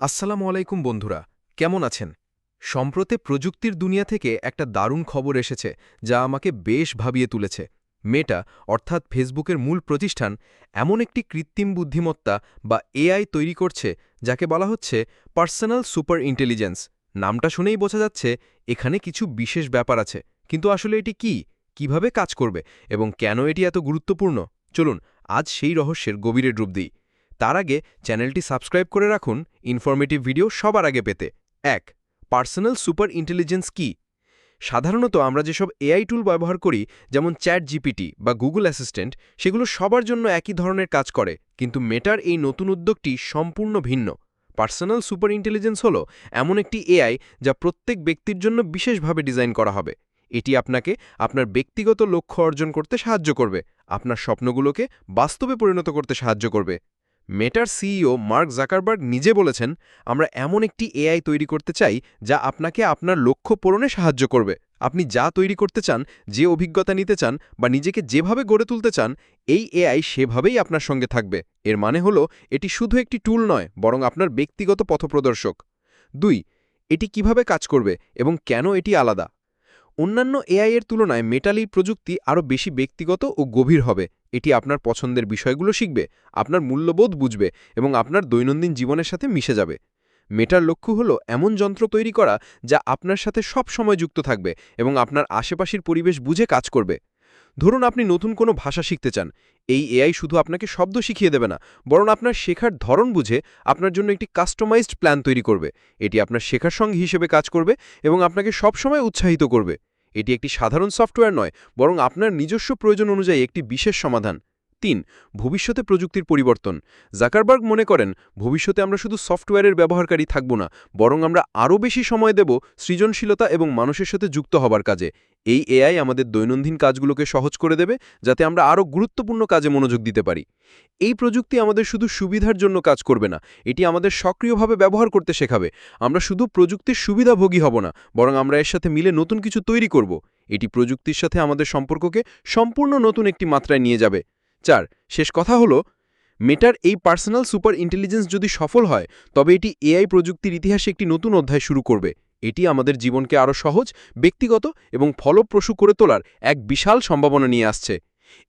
আসসালামু আলাইকুম বন্ধুরা, কেমন আছেন? সম্প্রতি প্রযুক্তির দুনিয়া থেকে একটা দারুণ খবর এসেছে যা আমাকে বেশ ভাবিয়ে তুলেছে। মেটা অর্থাৎ ফেসবুকের মূল প্রতিষ্ঠান, এমন একটি কৃত্রিম বুদ্ধিমত্তা বা এআই তৈরি করছে যাকে বলা হচ্ছে পার্সোনাল সুপার ইন্টেলিজেন্স নামটা শুনেই বোঝা যাচ্ছে এখানে কিছু বিশেষ ব্যাপার আছে। কিন্তু আসলে এটি কি? কীভাবে কাজ করবে? এবং কেন এটি এত গুরুত্বপূর্ণ? চলুন, আজ সেই রহস্যের গভীরে ডুব দিই। তার আগে চ্যানেলটি সাবস্ক্রাইব করে রাখুন ইনফরমেটিভ ভিডিও সবার আগে পেতে। এক, পার্সোনাল সুপার ইন্টেলিজেন্স কি? সাধারণত আমরা যেসব এআই টুল ব্যবহার করি, যেমন চ্যাট জিপিটি বা গুগল অ্যাসিস্ট্যান্ট, সেগুলো সবার জন্য একই ধরনের কাজ করে, কিন্তু মেটার এই নতুন উদ্যোগটি সম্পূর্ণ ভিন্ন। পার্সোনাল সুপার ইন্টেলিজেন্স হল এমন একটি এআই যা প্রত্যেক ব্যক্তির জন্য বিশেষভাবে ডিজাইন করা হবে। এটি আপনাকে আপনার ব্যক্তিগত লক্ষ্য অর্জন করতে সাহায্য করবে, আপনার স্বপ্নগুলোকে বাস্তবে পরিণত করতে সাহায্য করবে। মেটার সিইও মার্ক জাকারবার্গ নিজে বলেছেন, আমরা এমন একটি এআই তৈরি করতে চাই যা আপনাকে আপনার লক্ষ্য পূরণে সাহায্য করবে। আপনি যা তৈরি করতে চান, যে অভিজ্ঞতা নিতে চান বা নিজেকে যেভাবে গড়ে তুলতে চান, এই এআই সেভাবেই আপনার সঙ্গে থাকবে। এর মানে হল, এটি শুধু একটি টুল নয়, বরং আপনার ব্যক্তিগত পথপ্রদর্শক। দুই, এটি কীভাবে কাজ করবে এবং কেন এটি আলাদা? অন্যান্য এআই এর তুলনায় মেটালি প্রযুক্তি আরও বেশি ব্যক্তিগত ও গভীর হবে। এটি আপনার পছন্দের বিষয়গুলো শিখবে, আপনার মূল্যবোধ বুঝবে এবং আপনার দৈনন্দিন জীবনের সাথে মিশে যাবে। মেটার লক্ষ্য হল এমন যন্ত্র তৈরি করা যা আপনার সাথে সব সময় যুক্ত থাকবে এবং আপনার আশেপাশের পরিবেশ বুঝে কাজ করবে। ধরুন আপনি নতুন কোনো ভাষা শিখতে চান। এই এআই শুধু আপনাকে শব্দ শিখিয়ে দেবে না, বরং আপনার শেখার ধরন বুঝে আপনার জন্য একটি কাস্টমাইজড প্ল্যান তৈরি করবে। এটি আপনার শেখার সঙ্গে হিসেবে কাজ করবে এবং আপনাকে সবসময় উৎসাহিত করবে। এটি একটি সাধারণ সফটওয়্যার নয়, বরং আপনার নিজস্ব প্রয়োজন অনুযায়ী একটি বিশেষ সমাধান। তিন, ভবিষ্যতে প্রযুক্তির পরিবর্তন। জাকারবার্গ মনে করেন, ভবিষ্যতে আমরা শুধু সফটওয়্যারের ব্যবহারকারী থাকব না, বরং আমরা আরও বেশি সময় দেব সৃজনশীলতা এবং মানুষের সাথে যুক্ত হবার কাজে। এই এআই আমাদের দৈনন্দিন কাজগুলোকে সহজ করে দেবে যাতে আমরা আরও গুরুত্বপূর্ণ কাজে মনোযোগ দিতে পারি। এই প্রযুক্তি আমাদের শুধু সুবিধার জন্য কাজ করবে না, এটি আমাদের সক্রিয়ভাবে ব্যবহার করতে শেখাবে। আমরা শুধু প্রযুক্তির সুবিধাভোগী হব না, বরং আমরা এর সাথে মিলে নতুন কিছু তৈরি করব। এটি প্রযুক্তির সাথে আমাদের সম্পর্ককে সম্পূর্ণ নতুন একটি মাত্রায় নিয়ে যাবে। চার, শেষ কথা হলো, মেটার এই পার্সোনাল সুপার ইন্টেলিজেন্স যদি সফল হয়, তবে এটি এআই প্রযুক্তির ইতিহাসে একটি নতুন অধ্যায় শুরু করবে। এটি আমাদের জীবনকে আরও সহজ, ব্যক্তিগত এবং ফলপ্রসূ করে তোলার এক বিশাল সম্ভাবনা নিয়ে আসছে।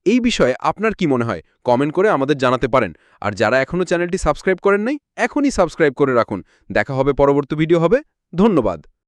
এই বিষয়ে আপনার কি মনে হয়? কমেন্ট করে আমাদের জানাতে পারেন। আর যারা এখনও চ্যানেলটি সাবস্ক্রাইব করেন নাই, এখনই সাবস্ক্রাইব করে রাখুন। দেখা হবে পরবর্তী ভিডিও হবে। ধন্যবাদ।